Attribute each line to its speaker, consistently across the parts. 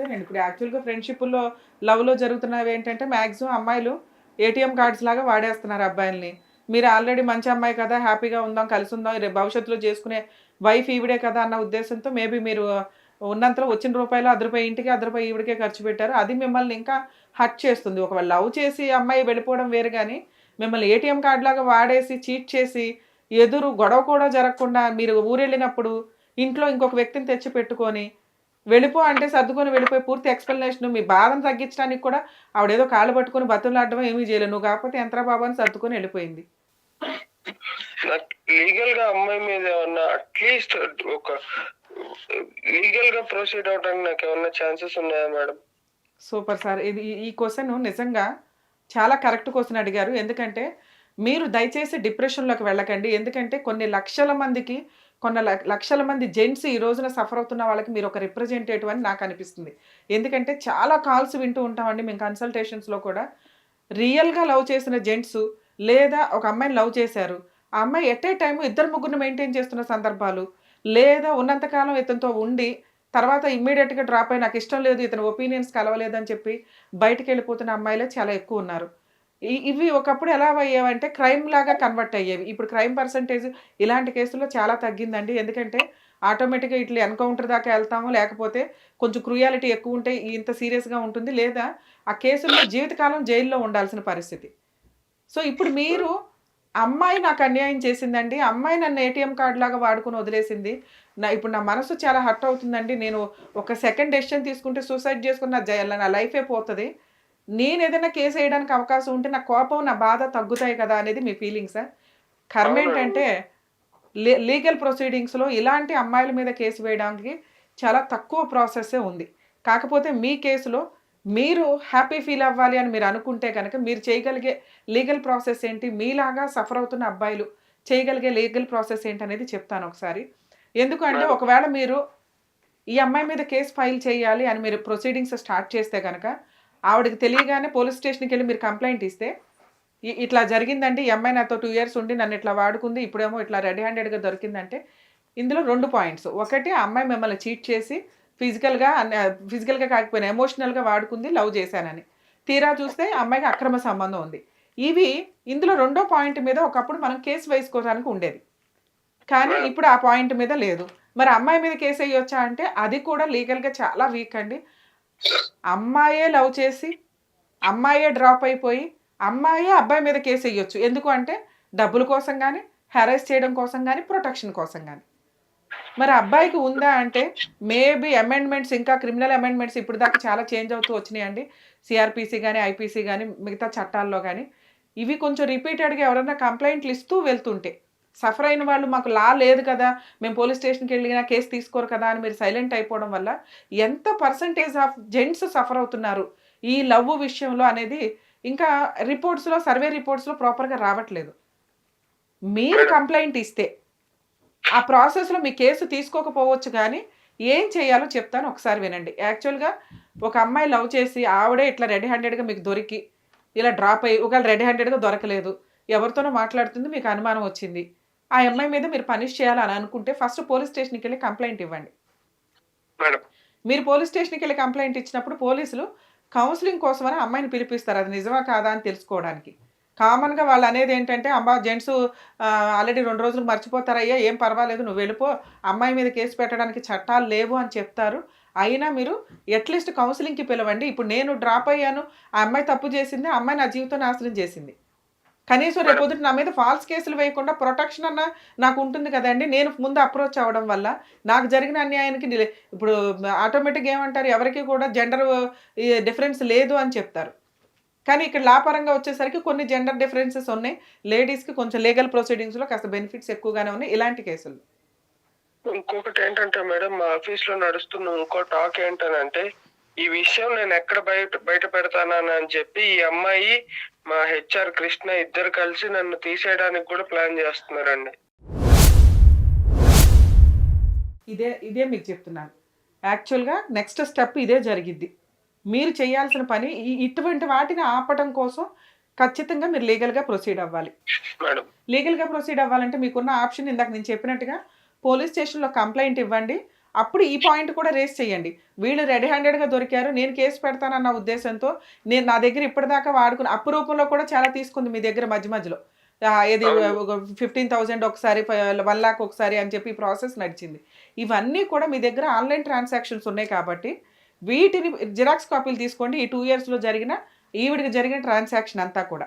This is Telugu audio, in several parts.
Speaker 1: అదేనండి ఇప్పుడు యాక్చువల్గా ఫ్రెండ్షిప్లో లవ్లో జరుగుతున్నవి ఏంటంటే మ్యాక్సిమం అమ్మాయిలు ఏటీఎం కార్డ్స్ లాగా వాడేస్తున్నారు అబ్బాయిల్ని. మీరు ఆల్రెడీ మంచి అమ్మాయి కదా హ్యాపీగా ఉందాం కలిసి ఉందాం రేపు భవిష్యత్తులో చేసుకునే వైఫ్ ఈవిడే కదా అన్న ఉద్దేశంతో మేబీ మీరు ఉన్నంతలో వచ్చిన రూపాయలు అర్ధ రూపాయి ఇంటికి అర్ధ రూపాయి ఈవిడికే ఖర్చు పెట్టారు. అది మిమ్మల్ని ఇంకా హట్ చేస్తుంది. ఒకవేళ లవ్ చేసి అమ్మాయి వెళ్ళిపోవడం వేరు కానీ మిమ్మల్ని ఏటీఎం కార్డు లాగా వాడేసి చీట్ చేసి ఎదురు గొడవ కూడా జరగకుండా మీరు ఊరెళ్ళినప్పుడు ఇంట్లో ఇంకొక వ్యక్తిని తెచ్చి పెట్టుకొని వెళ్ళిపో అంటే సర్దుకొని వెళ్ళిపోయి పూర్తి ఎక్స్ప్లెనేషన్ మీ బాధను తగ్గించడానికి కూడా ఆవిడేదో కాళ్ళు పట్టుకొని బతులాడడం ఏమీ చేయలేదు. నువ్వు కాకపోతే అని సర్దుకొని వెళ్ళిపోయింది.
Speaker 2: లీగల్గా అమ్మాయి మీద ఏమన్నా అట్లీస్ట్ ఒక లీగల్గా ప్రొసీడ్ అవడానికి నాకు ఏమన్నా ఛాన్సెస్ ఉన్నాయా మేడం?
Speaker 1: సూపర్ సార్ ఇది ఈ- ఈ క్వశ్చన్ నిజంగా చాలా కరెక్ట్ క్వశ్చన్ అడిగారు. ఎందుకంటే మీరు దయచేసి డిప్రెషన్లోకి వెళ్ళకండి. ఎందుకంటే కొన్ని లక్షల మందికి కొన్ని లక్షల మంది జెంట్స్ ఈ రోజున సఫర్ అవుతున్న వాళ్ళకి మీరు ఒక రిప్రజెంటేటివ్ అని నాకు అనిపిస్తుంది. ఎందుకంటే చాలా కాల్స్ వింటూ ఉంటామండి మేము కన్సల్టేషన్స్లో కూడా. రియల్గా లవ్ చేసిన జెంట్స్ లేదా ఒక అమ్మాయిని లవ్ చేశారు. ఆ అమ్మాయి ఎట్ ఏ టైం ఇద్దరు ముగ్గురిని మెయింటైన్ చేస్తున్న సందర్భాలు. లేదా ఉన్నంతకాలం ఇతనితో ఉండి తర్వాత ఇమ్మీడియట్గా డ్రాప్ అయి నాకు ఇష్టం లేదు ఇతని ఒపీనియన్స్ కలవలేదని చెప్పి బయటకు వెళ్ళిపోతున్న అమ్మాయిలే చాలా ఎక్కువ ఉన్నారు. ఇవి ఒకప్పుడు ఎలా అయ్యేవంటే క్రైమ్ లాగా కన్వర్ట్ అయ్యేవి. ఇప్పుడు క్రైమ్ పర్సంటేజ్ ఇలాంటి కేసుల్లో చాలా తగ్గిందండి. ఎందుకంటే ఆటోమేటిక్గా ఇట్లా ఎన్కౌంటర్ దాకా వెళ్తాము. లేకపోతే కొంచెం క్రూయాలిటీ ఎక్కువ ఉంటే ఇంత సీరియస్గా ఉంటుంది. లేదా ఆ కేసుల్లో జీవితకాలం జైల్లో ఉండాల్సిన పరిస్థితి. సో ఇప్పుడు మీరు అమ్మాయి నాకు అన్యాయం చేసిందండి. అమ్మాయి నన్ను ఏటీఎం కార్డు లాగా వాడుకొని వదిలేసింది. నా ఇప్పుడు నా మనసు చాలా హర్ట్ అవుతుందండి. నేను ఒక సెకండ్ డెసిషన్ తీసుకుంటే సూసైడ్ చేసుకున్న నా నా లైఫే పోతుంది. నేను ఏదైనా కేసు వేయడానికి అవకాశం ఉంటే నా కోపం నా బాధ తగ్గుతాయి కదా అనేది మీ ఫీలింగ్సా కర్మ ఏంటంటే లీగల్ ప్రొసీడింగ్స్లో ఇలాంటి అమ్మాయిల మీద కేసు వేయడానికి చాలా తక్కువ ప్రాసెస్సే ఉంది. కాకపోతే మీ కేసులో మీరు హ్యాపీ ఫీల్ అవ్వాలి అని మీరు అనుకుంటే కనుక మీరు చేయగలిగే లీగల్ ప్రాసెస్ ఏంటి? మీలాగా సఫర్ అవుతున్న అబ్బాయిలు చేయగలిగే లీగల్ ప్రాసెస్ ఏంటి అనేది చెప్తాను ఒకసారి. ఎందుకంటే ఒకవేళ మీరు ఈ అమ్మాయి మీద కేసు ఫైల్ చేయాలి అని మీరు ప్రొసీడింగ్స్ స్టార్ట్ చేస్తే కనుక ఆవిడకి తెలియగానే పోలీస్ స్టేషన్కి వెళ్ళి మీరు కంప్లైంట్ ఇస్తే ఇట్లా జరిగిందండి ఈ అమ్మాయి నాతో టూ ఇయర్స్ ఉండి నన్ను ఇట్లా వాడుకుంది ఇప్పుడేమో ఇట్లా రెడీ హ్యాండెడ్గా దొరికిందంటే ఇందులో రెండు పాయింట్స్. ఒకటి అమ్మాయి మిమ్మల్ని చీట్ చేసి ఫిజికల్గా ఫిజికల్గా కాకపోయినా ఎమోషనల్గా వాడుకుంది లవ్ చేశానని. తీరా చూస్తే అమ్మాయికి అక్రమ సంబంధం ఉంది. ఇవి ఇందులో రెండో పాయింట్ మీద ఒకప్పుడు మనం కేసు వేసుకోవడానికి ఉండేది. కానీ ఇప్పుడు ఆ పాయింట్ మీద లేదు. మరి అమ్మాయి మీద కేసు వేయొచ్చా అంటే అది కూడా లీగల్గా చాలా వీక్ అండి. అమ్మాయే లవ్ చేసి అమ్మాయే డ్రాప్ అయిపోయి అమ్మాయే అబ్బాయి మీద కేసు వేయొచ్చు. ఎందుకు అంటే డబ్బుల కోసం కానీ హెరాస్ చేయడం కోసం కానీ ప్రొటెక్షన్ కోసం కానీ మరి అబ్బాయికి ఉందా అంటే మేబీ అమెండ్మెంట్స్ ఇంకా క్రిమినల్ అమెండ్మెంట్స్ ఇప్పుడు దాకా చాలా చేంజ్ అవుతూ వచ్చినాయండి సిఆర్పిసి కానీ ఐపీసీ కానీ మిగతా చట్టాల్లో కానీ ఇవి కొంచెం రిపీటెడ్గా ఎవరైనా కంప్లైంట్లు ఇస్తూ వెళ్తుంటే సఫర్ అయిన వాళ్ళు మాకు లా లేదు కదా మేము పోలీస్ స్టేషన్కి వెళ్ళినా కేసు తీసుకోరు కదా అని మీరు సైలెంట్ అయిపోవడం వల్ల ఎంత పర్సంటేజ్ ఆఫ్ జెంట్స్ సఫర్ అవుతున్నారు? ఈ లవ్ విషయంలో అనేది ఇంకా రిపోర్ట్స్లో సర్వే రిపోర్ట్స్లో ప్రాపర్గా రావట్లేదు. మీరు కంప్లైంట్ ఇస్తే ఆ ప్రాసెస్లో మీ కేసు తీసుకోకపోవచ్చు కానీ ఏం చేయాలో చెప్తాను ఒకసారి వినండి. యాక్చువల్గా ఒక అమ్మాయి లవ్ చేసి ఆవిడే ఇట్లా రెడీ హ్యాండెడ్గా మీకు దొరికి ఇలా డ్రాప్ అయ్యి ఒకవేళ రెడీ హ్యాండెడ్గా దొరకలేదు ఎవరితోనో మాట్లాడుతుంది మీకు అనుమానం వచ్చింది ఆ అమ్మాయి మీద మీరు పనిష్ చేయాలని అనుకుంటే ఫస్ట్ పోలీస్ స్టేషన్కి వెళ్ళి కంప్లైంట్ ఇవ్వండి. మీరు పోలీస్ స్టేషన్కి వెళ్ళి కంప్లైంట్ ఇచ్చినప్పుడు పోలీసులు కౌన్సిలింగ్ కోసమని అమ్మాయిని పిలిపిస్తారు. అది నిజమా కాదా అని తెలుసుకోవడానికి. కామన్గా వాళ్ళు అనేది ఏంటంటే అమ్మా జెంట్స్ ఆల్రెడీ రెండు రోజులు మర్చిపోతారయ్యా ఏం పర్వాలేదు నువ్వు వెళ్ళిపో. అమ్మాయి మీద కేసు పెట్టడానికి చట్టాలు లేవు అని చెప్తారు. అయినా మీరు అట్లీస్ట్ కౌన్సిలింగ్కి పిలవండి. ఇప్పుడు నేను డ్రాప్ అయ్యాను ఆ అమ్మాయి తప్పు చేసింది ఆ అమ్మాయి నా జీవితం నాశనం చేసింది. కనీసం రేపొద్దుట నా మీద ఫాల్స్ కేసులు వేయకుండా ప్రొటెక్షన్ అన్న నాకు ఉంటుంది కదండి. నేను ముందు అప్రోచ్ అవ్వడం వల్ల నాకు జరిగిన అన్యాయానికి ఇప్పుడు ఆటోమేటిక్గా ఏమంటారు? ఎవరికి కూడా జెండర్ డిఫరెన్స్ లేదు అని చెప్తారు. కానీ ఇక్కడ లాపరంగా వచ్చేసరికి కొన్ని జెండర్ డిఫరెన్సెస్ ఉన్నాయి. లేడీస్కి కొంచెం లీగల్ ప్రొసీడింగ్స్లో కాస్త బెనిఫిట్స్ ఎక్కువగానే ఉన్నాయి ఇలాంటి కేసులు.
Speaker 2: ఇంకొకటి ఏంటంటే మేడం మా ఆఫీస్లో నడుస్తున్న ఇంకో టాక్ ఏంటనంటే ఈ విషయం నేను ఎక్కడ బయట బయట పెడతానని అని చెప్పి ఈ అమ్మాయి మా హెచ్ఆర్ కృష్ణ ఇద్దరు కలిసి నన్ను తీసేయడానికి కూడా ప్లాన్ చేస్తున్నారండి.
Speaker 1: ఇదే ఇదే మీకు చెప్తున్నాను. యాక్చువల్గా నెక్స్ట్ స్టెప్ ఇదే జరిగిద్ది. మీరు చేయాల్సిన పని ఇటువంటి వాటిని ఆపడం కోసం ఖచ్చితంగా మీరు లీగల్గా ప్రొసీడ్ అవ్వాలి. లీగల్గా ప్రొసీడ్ అవ్వాలంటే మీకున్న ఆప్షన్ ఇందాక నేను చెప్పినట్టుగా పోలీస్ స్టేషన్లో కంప్లైంట్ ఇవ్వండి. అప్పుడు ఈ పాయింట్ కూడా రేస్ చేయండి. వీళ్ళు రెడీ హ్యాండెడ్గా దొరికారు నేను కేసు పెడతానన్న ఉద్దేశంతో నేను నా దగ్గర ఇప్పటిదాకా వాడుకున్న అప్రూపంలో కూడా చాలా తీసుకుంది మీ దగ్గర మధ్య మధ్యలో. ఏది ఫిఫ్టీన్ థౌజండ్ ఒకసారి వన్ లాక్ ఒకసారి అని చెప్పి ప్రాసెస్ నడిచింది. ఇవన్నీ కూడా మీ దగ్గర ఆన్లైన్ ట్రాన్సాక్షన్స్ ఉన్నాయి కాబట్టి వీటిని జిరాక్స్ కాపీలు తీసుకోండి. ఈ టూ ఇయర్స్లో జరిగిన ఈవిడికి జరిగిన ట్రాన్సాక్షన్ అంతా కూడా.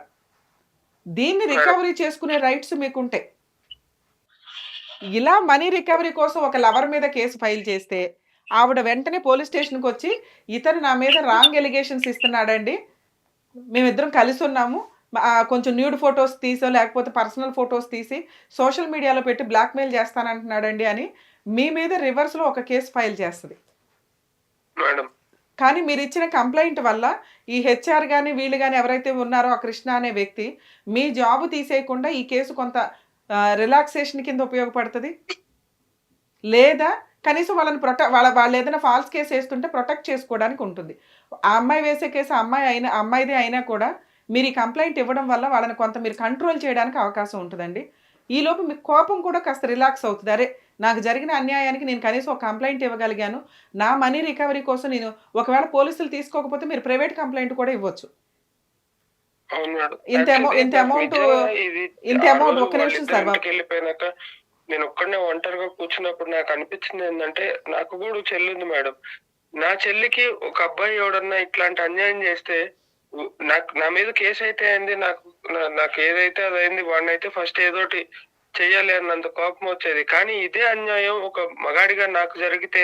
Speaker 1: దీన్ని రికవరీ చేసుకునే రైట్స్ మీకు ఉంటాయి ఇలా మనీ రికవరీ కోసం ఒక లవర్ మీద కేసు ఫైల్ చేస్తే ఆవిడ వెంటనే పోలీస్ స్టేషన్కి వచ్చి ఇతను నా మీద రాంగ్ ఎలిగేషన్స్ ఇస్తున్నాడండి. మేమిద్దరం కలిసి ఉన్నాము. కొంచెం న్యూడ్ ఫొటోస్ తీసో లేకపోతే పర్సనల్ ఫొటోస్ తీసి సోషల్ మీడియాలో పెట్టి బ్లాక్మెయిల్ చేస్తానంటున్నాడండి అని మీ మీద రివర్స్లో ఒక కేసు ఫైల్ చేస్తుంది.
Speaker 2: మేడం.
Speaker 1: కానీ మీరు ఇచ్చిన కంప్లైంట్ వల్ల ఈ హెచ్ఆర్ కానీ వీళ్ళు కానీ ఎవరైతే ఉన్నారో ఆ కృష్ణ అనే వ్యక్తి మీ జాబ్ తీసేయకుండా ఈ కేసు కొంత రిలాక్సేషన్ కింద ఉపయోగపడుతుంది? లేదా కనీసం వాళ్ళని ప్రొటెక్ట్ వాళ్ళ వాళ్ళు ఏదైనా ఫాల్స్ కేసు వేస్తుంటే ప్రొటెక్ట్ చేసుకోవడానికి ఉంటుంది. ఆ అమ్మాయి వేసే కేసు ఆ అమ్మాయి అయినా అమ్మాయిదే అయినా కూడా మీరు ఈ కంప్లైంట్ ఇవ్వడం వల్ల వాళ్ళని కొంత మీరు కంట్రోల్ చేయడానికి అవకాశం ఉంటుందండి. ఈలోపు మీ కోపం కూడా కాస్త రిలాక్స్ అవుతుంది. అరే నాకు జరిగిన అన్యాయానికి నేను కనీసం ఒక కంప్లైంట్ ఇవ్వగలిగాను. నా మనీ రికవరీ కోసం నేను ఒకవేళ పోలీసులు తీసుకోకపోతే మీరు ప్రైవేట్ కంప్లైంట్ కూడా ఇవ్వచ్చు. ఇంత ఒక్క నిమిషం సార్
Speaker 2: వెళ్ళిపోయినాక నేను ఒక్కడనే ఒంటరిగా కూర్చున్నప్పుడు నాకు అనిపించింది ఏంటంటే నాకు కూడా చెల్లి ఉంది మేడం. నా చెల్లికి ఒక అబ్బాయి ఎవడన్నా ఇట్లాంటి అన్యాయం చేస్తే నాకు నా మీద కేసు అయితే అయింది నాకు నాకు ఏదైతే అది అయింది వాడినైతే ఫస్ట్ ఏదోటి చెయ్యాలి అన్నంత కోపం వచ్చేది. కానీ ఇదే అన్యాయం ఒక మగాడిగా నాకు జరిగితే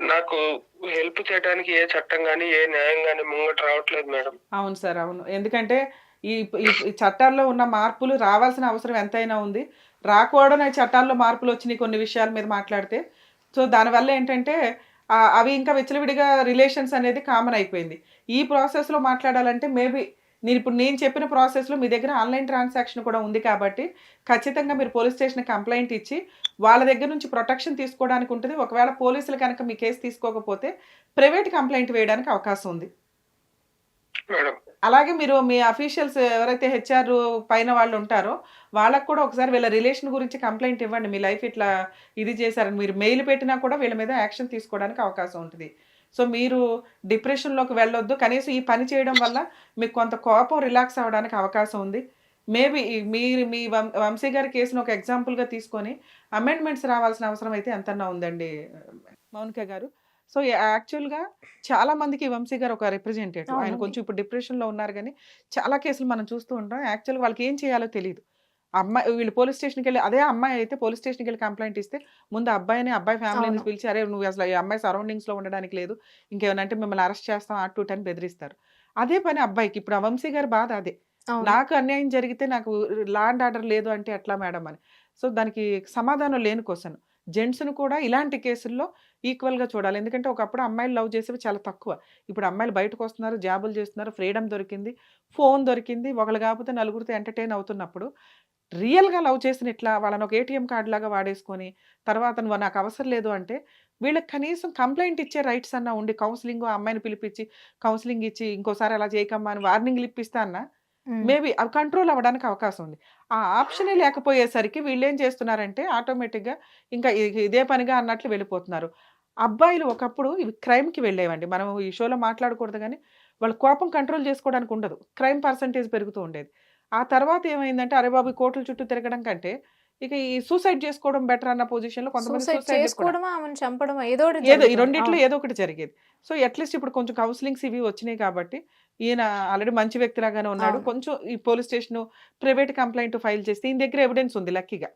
Speaker 2: నాకు హెల్ప్ చేయడానికి ఏ చట్టం కానీ ఏ న్యాయం కానీ ముంగట రావట్లేదు మేడం.
Speaker 1: అవును సార్ అవును. ఎందుకంటే ఈ ఈ- చట్టాల్లో ఉన్న మార్పులు రావాల్సిన అవసరం ఎంతైనా ఉంది. రాకూడని చట్టాల్లో మార్పులు వచ్చినాయి కొన్ని విషయాల మీద మాట్లాడితే. సో దానివల్ల ఏంటంటే అవి ఇంకా విచ్చలవిడిగా రిలేషన్స్ అనేది కామన్ అయిపోయింది. ఈ ప్రాసెస్లో మాట్లాడాలంటే మేబీ నేను ఇప్పుడు నేను చెప్పిన ప్రాసెస్లో మీ దగ్గర ఆన్లైన్ ట్రాన్సాక్షన్ కూడా ఉంది కాబట్టి ఖచ్చితంగా మీరు పోలీస్ స్టేషన్ కంప్లైంట్ ఇచ్చి వాళ్ళ దగ్గర నుంచి ప్రొటెక్షన్ తీసుకోవడానికి ఉంటుంది. ఒకవేళ పోలీసులు కనుక మీ కేసు తీసుకోకపోతే ప్రైవేట్ కంప్లైంట్ వేయడానికి అవకాశం ఉంది. అలాగే మీరు మీ అఫీషియల్స్ ఎవరైతే హెచ్ఆర్ పైన వాళ్ళు ఉంటారో వాళ్ళకు కూడా ఒకసారి వీళ్ళ రిలేషన్ గురించి కంప్లైంట్ ఇవ్వండి. మీ లైఫ్ ఇట్లా ఇది చేశారని మీరు మెయిల్ పెట్టినా కూడా వీళ్ళ మీద యాక్షన్ తీసుకోవడానికి అవకాశం ఉంటుంది. సో మీరు డిప్రెషన్లోకి వెళ్ళొద్దు. కనీసం ఈ పని చేయడం వల్ల మీకు కొంత కోపం రిలాక్స్ అవ్వడానికి అవకాశం ఉంది. మేబీ మీరు మీ వం వంశీ గారి కేసును ఒక ఎగ్జాంపుల్గా తీసుకొని అమెండ్మెంట్స్ రావాల్సిన అవసరం అయితే ఎంతన్నా ఉందండి మౌనిక గారు. సో యాక్చువల్గా చాలా మందికి వంశీ గారు ఒక రిప్రజెంటేటివ్ ఆయన. కొంచెం ఇప్పుడు డిప్రెషన్లో ఉన్నారు కానీ చాలా కేసులు మనం చూస్తూ ఉంటాం. యాక్చువల్గా వాళ్ళకి ఏం చేయాలో తెలియదు అమ్మాయి వీళ్ళు పోలీస్ స్టేషన్కి వెళ్ళి అదే అమ్మాయి అయితే పోలీస్ స్టేషన్కి వెళ్ళి కంప్లైంట్ ఇస్తే ముందు అబ్బాయిని అబ్బాయి ఫ్యామిలీని. పిలిచి అరే నువ్వు అసలు ఈ అమ్మాయి సరౌండింగ్స్లో ఉండడానికి లేదు. ఇంకేమైనా అంటే మిమ్మల్ని అరెస్ట్ చేస్తాం అటు అని బెదిరిస్తారు. అదే పని అబ్బాయికి. ఇప్పుడు వంశీ గారి బాధ అదే. నాకు అన్యాయం జరిగితే నాకు లా అండ్ ఆర్డర్ లేదు అంటే ఎట్లా మేడం అని. సో దానికి సమాధానం లేని క్వశ్చన్. జెంట్స్ను కూడా ఇలాంటి కేసుల్లో ఈక్వల్గా చూడాలి. ఎందుకంటే ఒకప్పుడు అమ్మాయిలు లవ్ చేసేవి చాలా తక్కువ. ఇప్పుడు అమ్మాయిలు బయటకు వస్తున్నారు జాబులు చేస్తున్నారు ఫ్రీడమ్ దొరికింది ఫోన్ దొరికింది. ఒకళ్ళు కాకపోతే నలుగురితో ఎంటర్టైన్ అవుతున్నప్పుడు రియల్గా లవ్ చేసిన ఇట్లా వాళ్ళని ఒక ఏటీఎం కార్డు లాగా వాడేసుకొని తర్వాత నువ్వు నాకు అవసరం లేదు అంటే వీళ్ళకి కనీసం కంప్లైంట్ ఇచ్చే రైట్స్ అన్న ఉండి కౌన్సిలింగ్ అమ్మాయిని పిలిపించి కౌన్సిలింగ్ ఇచ్చి ఇంకోసారి అలా చేయకమ్మా అని వార్నింగ్లు ఇప్పిస్తా అన్న. మేబీ అవి కంట్రోల్ అవ్వడానికి అవకాశం ఉంది. ఆ ఆప్షనే లేకపోయేసరికి వీళ్ళు ఏం చేస్తున్నారంటే ఆటోమేటిక్గా ఇంకా ఇదే పనిగా అన్నట్లు వెళ్ళిపోతున్నారు. అబ్బాయిలు ఒకప్పుడు ఇవి క్రైమ్కి వెళ్ళేవండి. మనం ఈ షోలో మాట్లాడకూడదు కానీ వాళ్ళ కోపం కంట్రోల్ చేసుకోవడానికి ఉండదు. క్రైమ్ పర్సంటేజ్ పెరుగుతూ ఉండేది. ఆ తర్వాత ఏమైందంటే అరే బాబు ఈ కోర్టుల చుట్టూ తిరగడం కంటే ఇక ఈ సూసైడ్ చేసుకోవడం బెటర్ అన్న కొంతమంది
Speaker 3: సూసైడ్ చేసుకోవడమా? ఆమెను చంపడం ఏదో
Speaker 1: ఈ. రెండిట్లో. ఏదో ఒకటి జరిగేది. సో అట్లీస్ట్ ఇప్పుడు కొంచెం కౌన్సిలింగ్స్ ఇవి వచ్చినాయి కాబట్టి ఈయన ఆల్రెడీ మంచి వ్యక్తిలాగానే ఉన్నాడు.
Speaker 3: అవును.
Speaker 1: కొంచెం ఈ police station private complaint file చేస్తే ఈయన దగ్గర ఎవిడెన్స్ ఉంది లక్కీగా.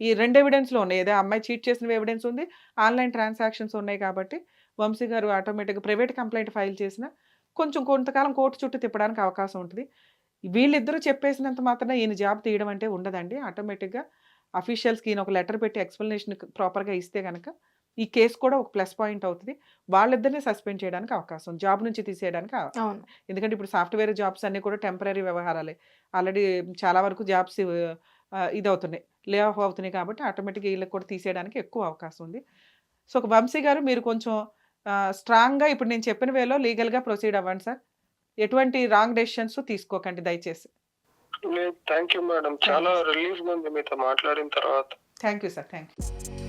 Speaker 1: ఈ రెండు ఎవిడెన్స్లో ఉన్నాయి. ఏదో అమ్మాయి చీట్ చేసిన ఎవిడెన్స్ ఉంది. ఆన్లైన్ ట్రాన్సాక్షన్స్ ఉన్నాయి కాబట్టి వంశీ గారు ఆటోమేటిక్గా ప్రైవేట్ కంప్లైంట్ ఫైల్ చేసిన కొంచెం కొంతకాలం కోర్టు చుట్టూ తిప్పడానికి అవకాశం ఉంటుంది. వీళ్ళిద్దరూ చెప్పేసినంత మాత్రాన ఈయన జాబ్ తీయడం అంటే ఉండదండి. ఆటోమేటిక్గా అఫీషియల్స్కి ఈయన ఒక లెటర్ పెట్టి ఎక్స్ప్లెనేషన్ ప్రాపర్గా ఇస్తే కనుక ఈ కేసు కూడా ఒక ప్లస్ పాయింట్ అవుతుంది. వాళ్ళిద్దరిని సస్పెండ్ చేయడానికి అవకాశం. జాబ్ నుంచి తీసేయడానికి ఎందుకంటే ఇప్పుడు సాఫ్ట్వేర్ జాబ్స్ అన్నీ కూడా టెంపరీ వ్యవహారాలే. ఆల్రెడీ చాలా వరకు జాబ్స్ ఇది అవుతున్నాయి లే ఆఫ్ అవుతున్నాయి కాబట్టి ఆటోమేటిక్గా వీళ్ళకి కూడా తీసేయడానికి ఎక్కువ అవకాశం ఉంది. సో ఒక వంశీ గారు మీరు కొంచెం స్ట్రాంగ్గా ఇప్పుడు నేను చెప్పిన వేలో లీగల్గా ప్రొసీడ్ అవ్వండి సార్. ఎటువంటి రాంగ్ డెసిషన్స్ తీసుకోకండి దయచేసి.
Speaker 2: Thank you madam. చాలా రిలీఫ్గా ఉంది మీతో మాట్లాడిన తర్వాత.
Speaker 1: Thank you sir. Thank you